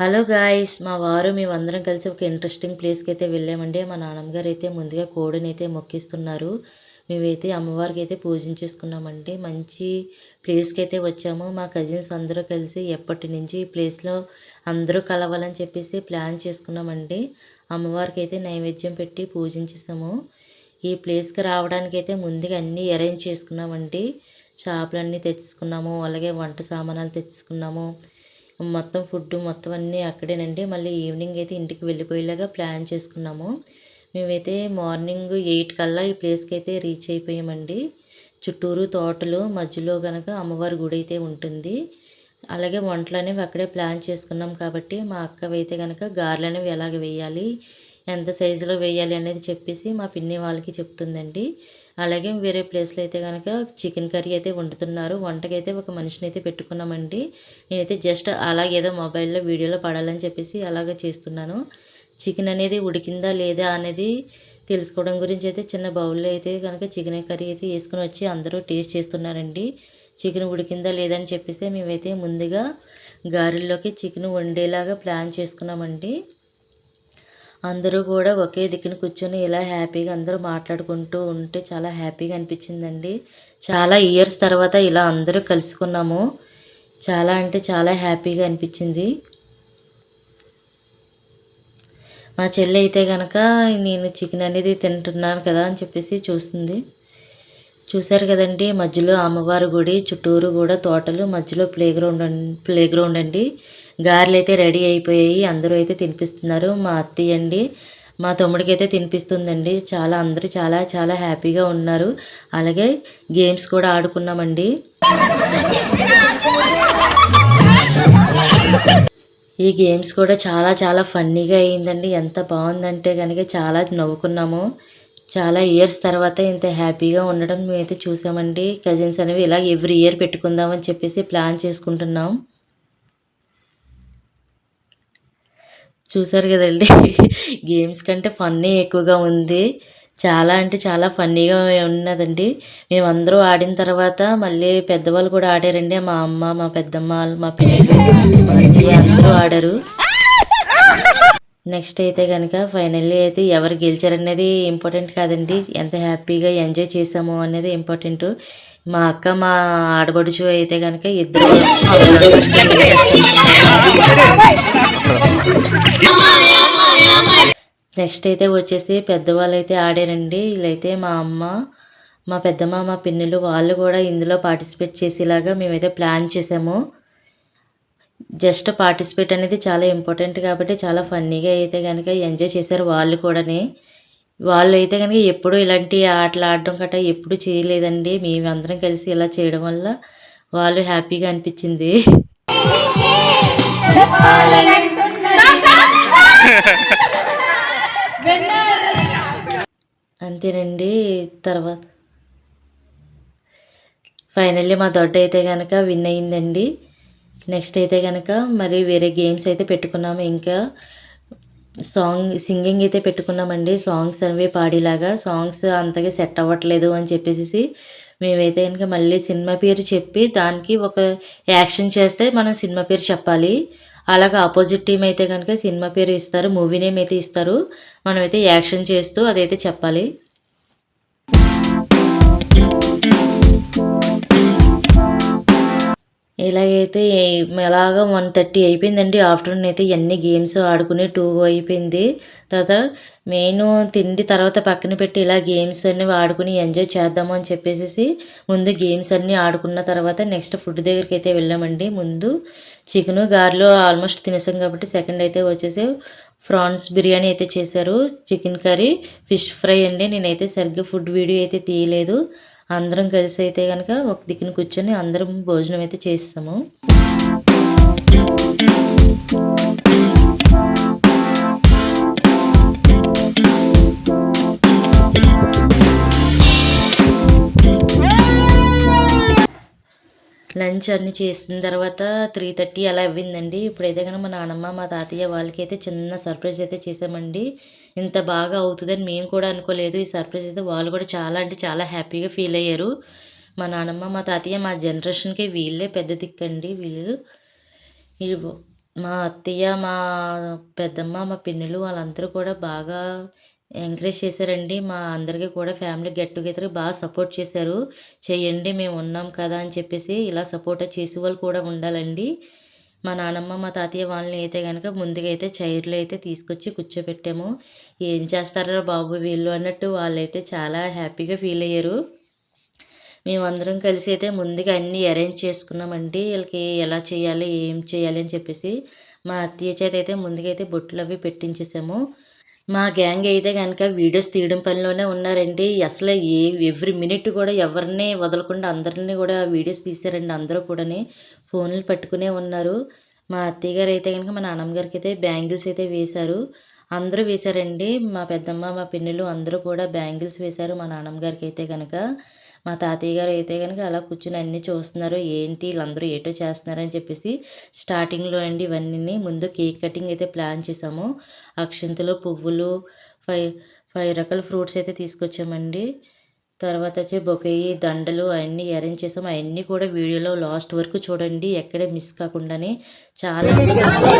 Hello guys మా వారు మేమందరం కలిసి ఒక ఇంట్రెస్టింగ్ ప్లేస్కి అయితే వెళ్ళామండి. మా నాన్నమ్మ గారు అయితే ముందుగా కోడిని అయితే మొక్కిస్తున్నారు. మేమైతే అమ్మవారికి అయితే పూజించేసుకున్నామండి మంచి ప్లేస్కి అయితే వచ్చాము. మా కజిన్స్ అందరూ కలిసి ఎప్పటి నుంచి ఈ ప్లేస్లో అందరూ కలవాలని చెప్పేసి ప్లాన్ చేసుకున్నామండి. అమ్మవారికి అయితే నైవేద్యం పెట్టి పూజించేసాము. ఈ ప్లేస్కి రావడానికి అయితే ముందుగా అన్నీ అరేంజ్ చేసుకున్నామండి. చేపలన్నీ తెచ్చుకున్నాము. అలాగే వంట సామానాలు తెచ్చుకున్నాము. మొత్తం ఫుడ్ మొత్తం అన్నీ అక్కడేనండి. మళ్ళీ ఈవినింగ్ అయితే ఇంటికి వెళ్ళిపోయేలాగా ప్లాన్ చేసుకున్నాము. మేమైతే మార్నింగ్ ఎయిట్ కల్లా ఈ ప్లేస్కి అయితే రీచ్ అయిపోయామండి. చుట్టూరు తోటలు మధ్యలో కనుక అమ్మవారి గుడి అయితే ఉంటుంది. అలాగే వంటలు అనేవి అక్కడే ప్లాన్ చేసుకున్నాం కాబట్టి మా అక్క అయితే కనుక గారెలు అనేవి ఎలాగ వేయాలి ఎంత సైజులో వేయాలి అనేది చెప్పేసి మా పిన్ని వాళ్ళకి చెప్తుందండి. అలాగే వేరే ప్లేస్లో అయితే కనుక చికెన్ కర్రీ అయితే వండుతున్నారు. వంటకైతే ఒక మనిషిని అయితే పెట్టుకున్నామండి. నేనైతే జస్ట్ అలాగేదో మొబైల్లో వీడియోలో పడాలని చెప్పేసి అలాగే చేస్తున్నాను. చికెన్ అనేది ఉడికిందా లేదా అనేది తెలుసుకోవడం గురించి అయితే చిన్న బౌల్లో అయితే కనుక చికెన్ కర్రీ అయితే వేసుకుని వచ్చి అందరూ టేస్ట్ చేస్తున్నారండి. చికెన్ ఉడికిందా లేదా అని చెప్పేసి మేమైతే ముందుగా గారెల్లోకి చికెన్ వండేలాగా ప్లాన్ చేసుకున్నామండి. అందరూ కూడా ఒకే దిక్కున కూర్చొని ఇలా హ్యాపీగా అందరూ మాట్లాడుకుంటూ ఉంటే చాలా హ్యాపీగా అనిపించిందండి. చాలా ఇయర్స్ తర్వాత ఇలా అందరూ కలుసుకున్నాము. చాలా అంటే చాలా హ్యాపీగా అనిపించింది. మా చెల్లి అయితే కనుక నేను చికెన్ అనేది తింటున్నాను కదా అని చెప్పేసి చూస్తుంది. చూశారు కదండి మధ్యలో అమ్మవారి గుడి చుట్టూరు కూడా తోటలు మధ్యలో ప్లే గ్రౌండ్ ప్లే గ్రౌండ్ అండి. గారెలు అయితే రెడీ అయిపోయాయి అందరూ అయితే తినిపిస్తున్నారు. మా అత్తయ్య అండి మా తమ్ముడికి అయితే తినిపిస్తుందండి. చాలా అందరూ చాలా చాలా హ్యాపీగా ఉన్నారు. అలాగే గేమ్స్ కూడా ఆడుకున్నామండి. ఈ గేమ్స్ కూడా చాలా చాలా ఫన్నీగా అయిందండి. ఎంత బాగుందంటే కనుక చాలా నవ్వుకున్నాము. చాలా ఇయర్స్ తర్వాత ఇంత హ్యాపీగా ఉండడం మేమైతే చూసామండి. కజిన్స్ అనేవి ఇలా ఎవ్రీ ఇయర్ పెట్టుకుందామని చెప్పేసి ప్లాన్ చేసుకుంటున్నాం. చూసారు కదండి. గేమ్స్ కంటే ఫన్నీ ఎక్కువగా ఉంది. చాలా అంటే చాలా ఫన్నీగా ఉన్నదండి. మేమందరూ ఆడిన తర్వాత మళ్ళీ పెద్దవాళ్ళు కూడా ఆడారండి. మా అమ్మ మా పెద్దమ్మ మా పిల్లలు అందరూ ఆడారు. నెక్స్ట్ అయితే కనుక ఫైనల్లీ అయితే ఎవరు గెలిచారనేది ఇంపార్టెంట్ కాదండి. ఎంత హ్యాపీగా ఎంజాయ్ చేసాము అనేది ఇంపార్టెంట్. మా అక్క మా ఆడబడుచు అయితే కనుక ఇద్దరు నెక్స్ట్ అయితే వచ్చేసి పెద్దవాళ్ళు అయితే ఆడారండి. వీళ్ళైతే మా అమ్మ మా పెద్దమ్మ మా పిన్నులు వాళ్ళు కూడా ఇందులో పార్టిసిపేట్ చేసేలాగా మేమైతే ప్లాన్ చేసాము. జస్ట్ పార్టిసిపేట్ అనేది చాలా ఇంపార్టెంట్ కాబట్టి చాలా ఫన్నీగా అయితే కనుక ఎంజాయ్ చేశారు వాళ్ళు కూడాని. వాళ్ళు అయితే కనుక ఎప్పుడూ ఇలాంటి ఆటలు ఆడడం గట్రా ఎప్పుడు చేయలేదండి. మేమందరం కలిసి ఇలా చేయడం వల్ల వాళ్ళు హ్యాపీగా అనిపించింది. అంతేనండి తర్వాత. ఫైనల్లీ మా దొడ్డ అయితే కనుక విన్ అయిందండి. నెక్స్ట్ అయితే కనుక మరి వేరే గేమ్స్ అయితే పెట్టుకున్నాము ఇంకా సాంగ్ సింగింగ్ అయితే పెట్టుకున్నామండి. సాంగ్స్ అనేవి పాడేలాగా సాంగ్స్ అంతగా సెట్ అవ్వట్లేదు అని చెప్పేసి మేమైతే కనుక మళ్ళీ సినిమా పేరు చెప్పి దానికి ఒక యాక్షన్ చేస్తే మనం సినిమా పేరు చెప్పాలి. అలాగే ఆపోజిట్ టీం అయితే కనుక సినిమా పేరు ఇస్తారు మూవీ నేమ్ అయితే ఇస్తారు. మనమైతే యాక్షన్ చేస్తూ అదైతే చెప్పాలి. ఇలాగైతే ఎలాగ వన్ థర్టీ అయిపోయిందండి. ఆఫ్టర్నూన్ అయితే ఎన్ని గేమ్స్ ఆడుకుని టూ అయిపోయింది. తర్వాత మెయిన్ తిండి తర్వాత పక్కన పెట్టి ఇలా గేమ్స్ అన్ని ఆడుకుని ఎంజాయ్ చేద్దాము అని చెప్పేసి ముందు గేమ్స్ అన్నీ ఆడుకున్న తర్వాత నెక్స్ట్ ఫుడ్ దగ్గరికి అయితే వెళ్ళామండి. ముందు చికెన్ గారెలు ఆల్మోస్ట్ తినేసాం కాబట్టి సెకండ్ అయితే వచ్చేసి ఫ్రాన్స్ బిర్యానీ అయితే చేశారు. చికెన్ కర్రీ ఫిష్ ఫ్రై అండి. నేనైతే సరిగ్గా ఫుడ్ వీడియో అయితే తీయలేదు. అందరం కలిసి అయితే కనుక ఒక దిక్కున కూర్చొని అందరం భోజనం అయితే చేస్తాము. లంచ్ అన్నీ చేసిన తర్వాత త్రీ థర్టీ అలా అవ్విందండి. ఇప్పుడైతే కనుక మా నాన్నమ్మ మా తాతయ్య వాళ్ళకి అయితే చిన్న సర్ప్రైజ్ అయితే చేసామండి ఇంత బాగా అవుతుందని మేము కూడా అనుకోలేదు. ఈ సర్ప్రైజ్ అయితే వాళ్ళు కూడా చాలా అంటే చాలా హ్యాపీగా ఫీల్ అయ్యారు. మా నాన్నమ్మ మా తాతయ్య మా జనరేషన్కి వీళ్ళే పెద్ద దిక్కండి వీళ్ళు. వీళ్ళు మా అత్తయ్య, మా పెద్దమ్మ, మా పిన్నులు వాళ్ళందరూ కూడా బాగా ఎంకరేజ్ చేశారండి. మా అందరికీ కూడా ఫ్యామిలీ గెట్ టుగెదర్ బాగా సపోర్ట్ చేశారు. చేయండి మేము ఉన్నాం కదా! అని చెప్పేసి ఇలా సపోర్ట్ చేసే వాళ్ళు కూడా ఉండాలండి. మా నానమ్మ, మా తాతయ్య వాళ్ళని అయితే కనుక ముందుగా అయితే చైర్లు అయితే తీసుకొచ్చి కూర్చోబెట్టాము. ఏం చేస్తారో బాబు వీళ్ళు అన్నట్టు వాళ్ళైతే చాలా హ్యాపీగా ఫీల్ అయ్యారు. మేమందరం కలిసి అయితే ముందుగా అన్నీ అరేంజ్ చేసుకున్నామండి. వీళ్ళకి ఎలా చేయాలి, ఏం చేయాలి అని చెప్పేసి. మా అత్తయ్య చేత అయితే ముందుగా అయితే బొట్లు అవి పెట్టించేసాము. మా గ్యాంగ్ అయితే కనుక వీడియోస్ తీయడం పనిలోనే ఉన్నారండి. అసలు ఏ ఎవ్రీ మినిట్ కూడా ఎవరిని వదలకుండా అందరిని కూడా వీడియోస్ తీశారండి అందరూ కూడాని. ఫోన్లు పట్టుకునే ఉన్నారు. మా అత్తయ్య గారు అయితే కనుక మా నాన్నమ్మ గారికి అయితే బ్యాంగిల్స్ అయితే వేశారు. అందరూ వేశారండి. మా పెద్దమ్మ, మా పిన్నులు అందరూ కూడా బ్యాంగిల్స్ వేశారు మా నాన్నమ్మ గారికి అయితే కనుక మా తాతయ్య గారు అయితే గనక అలా కూర్చొని అన్నీ చూస్తున్నారు. ఏంటి వీళ్ళందరూ ఏటో చేస్తున్నారని చెప్పేసి స్టార్టింగ్‌లో అండి ఇవన్నీని ముందు కేక్ కటింగ్ అయితే ప్లాన్ చేసాము. అక్షింతలు, పువ్వులు, ఫైవ్ ఫైవ్ రకాల ఫ్రూట్స్ అయితే తీసుకొచ్చామండి. తర్వాత వచ్చి బొకేయి, దండలు అయన్నీ అరేంజ్ చేసాము. అయన్నీ కూడా వీడియోలో లాస్ట్ వరకు చూడండి. ఎక్కడ మిస్ కాకుండానే చాలా అంటే చాలా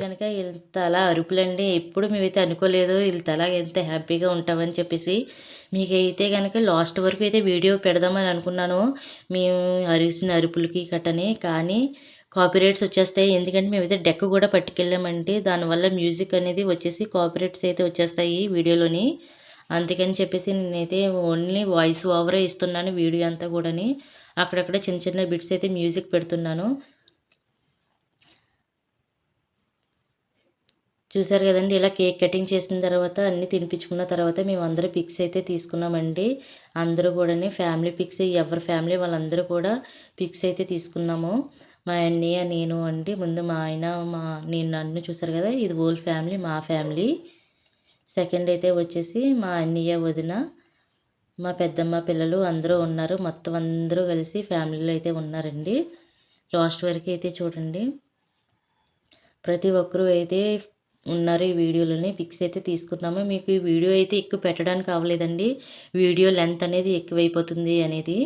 కనుక ఇంత అలా అరుపులండి ఎప్పుడు మేమైతే అనుకోలేదు ఈళ్ళతలా ఎంత హ్యాపీగా ఉంటామని చెప్పేసి. మీకైతే కనుక లాస్ట్ వరకు అయితే వీడియో పెడదామని అనుకున్నాను. మేము అరిసిన అరుపులకి కట్టని కానీ కాపీరైట్స్ వచ్చేస్తాయి. ఎందుకంటే మేమైతే డెక్ కూడా పట్టుకెళ్ళామండి. దానివల్ల మ్యూజిక్ అనేది వచ్చేసి కాపీరైట్స్ అయితే వచ్చేస్తాయి వీడియోలోని. అందుకని చెప్పేసి నేనైతే ఓన్లీ వాయిస్ ఓవరే ఇస్తున్నాను వీడియో అంతా కూడాని. అక్కడక్కడ చిన్న చిన్న బిట్స్ అయితే మ్యూజిక్ పెడుతున్నాను. చూసారు కదండి ఇలా కేక్ కటింగ్ చేసిన తర్వాత అన్నీ తినిపించుకున్న తర్వాత మేమందరం పిక్స్ అయితే తీసుకున్నామండి. అందరూ కూడా ఫ్యామిలీ పిక్స్ ఎవరి ఫ్యామిలీ వాళ్ళందరూ కూడా పిక్స్ అయితే తీసుకున్నాము. మా అన్నయ్య, నేను అండి. ముందు మా ఆయన, మా నేను నన్ను చూసారు కదా! ఇది ఓల్డ్ ఫ్యామిలీ మా ఫ్యామిలీ. సెకండ్ అయితే వచ్చేసి మా అన్నయ్య, వదిన, మా పెద్దమ్మ పిల్లలు అందరూ ఉన్నారు. మొత్తం అందరూ కలిసి ఫ్యామిలీలో అయితే ఉన్నారండి. లాస్ట్ వరకు అయితే చూడండి. ప్రతి ఒక్కరూ అయితే ఉన్నారు ఈ వీడియోలోని. పిక్స్ అయితే తీసుకున్నాము. మీకు ఈ వీడియో అయితే ఎక్కువ పెట్టడానికి అవ్వలేదండి. వీడియో లెంత్ అనేది ఎక్కువైపోతుంది అనేది.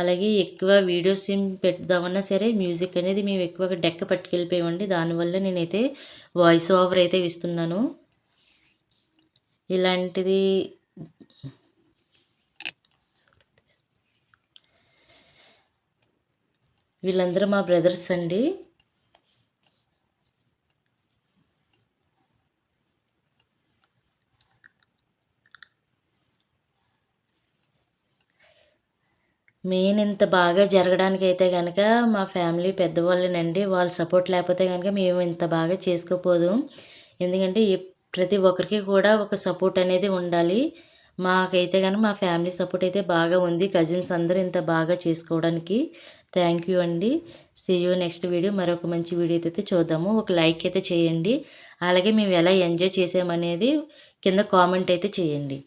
అలాగే ఎక్కువ వీడియోస్ ఏం పెడదామన్నా సరే మ్యూజిక్ అనేది మేము ఎక్కువగా డెక్క పట్టుకెళ్ళిపోయామండి. దానివల్ల నేనైతే వాయిస్ ఓవర్ అయితే ఇస్తున్నాను. ఇలాంటిది వీళ్ళందరూ మా బ్రదర్స్ అండి. మెయిన్ ఇంత బాగా జరగడానికి అయితే కనుక మా ఫ్యామిలీ పెద్దవాళ్ళేనండి. వాళ్ళ సపోర్ట్ లేకపోతే కనుక మేము ఇంత బాగా చేసుకోపోదు ఎందుకంటే ప్రతి ఒక్కరికి కూడా ఒక సపోర్ట్ అనేది ఉండాలి. మాకైతే కనుక మా ఫ్యామిలీ సపోర్ట్ అయితే బాగా ఉంది. కజిన్స్ అందరూ ఇంత బాగా చేసుకోవడానికి. థ్యాంక్ యూ అండి. See you next video. మరొక మంచి వీడియో అయితే చూద్దాము. ఒక లైక్ అయితే చేయండి. అలాగే మేము ఎలా ఎంజాయ్ చేసామనేది కింద కామెంట్ అయితే చేయండి.